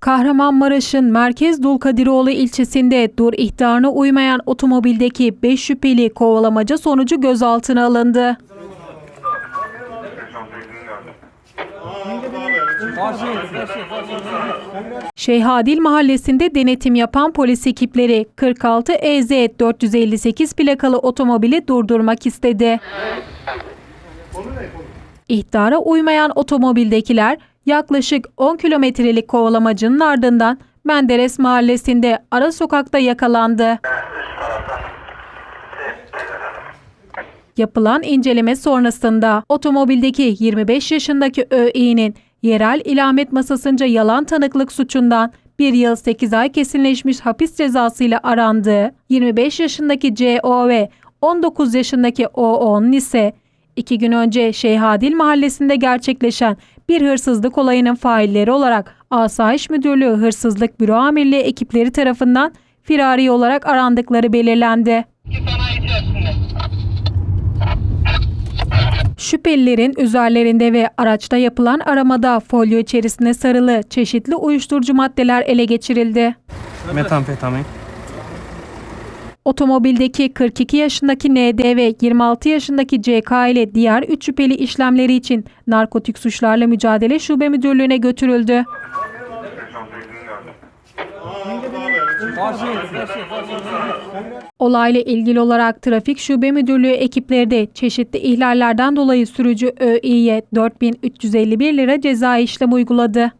Kahramanmaraş'ın Merkez Dulkadiroğlu ilçesinde dur ihtarına uymayan otomobildeki 5 şüpheli kovalamaca sonucu gözaltına alındı. Şeyhadil Mahallesi'nde denetim yapan polis ekipleri 46 EZ 458 plakalı otomobili durdurmak istedi. İhtara uymayan otomobildekiler yaklaşık 10 kilometrelik kovalamacının ardından Menderes Mahallesi'nde ara sokakta yakalandı. Yapılan inceleme sonrasında otomobildeki 25 yaşındaki Öİ'nin yerel ilamet masasınca yalan tanıklık suçundan 1 yıl 8 ay kesinleşmiş hapis cezasıyla arandığı 25 yaşındaki CO ve 19 yaşındaki O10 ise iki gün önce Şeyhadil mahallesinde gerçekleşen bir hırsızlık olayının failleri olarak Asayiş Müdürlüğü Hırsızlık Büro Amirliği ekipleri tarafından firari olarak arandıkları belirlendi. Şüphelilerin üzerlerinde ve araçta yapılan aramada folyo içerisine sarılı çeşitli uyuşturucu maddeler ele geçirildi. Metamfetamin. Otomobildeki 42 yaşındaki ND ve 26 yaşındaki CK ile diğer 3 şüpheli işlemleri için Narkotik Suçlarla Mücadele Şube Müdürlüğü'ne götürüldü. Olayla ilgili olarak Trafik Şube Müdürlüğü ekipleri de çeşitli ihlallerden dolayı sürücü Öİ'ye 4351 lira ceza işlem uyguladı.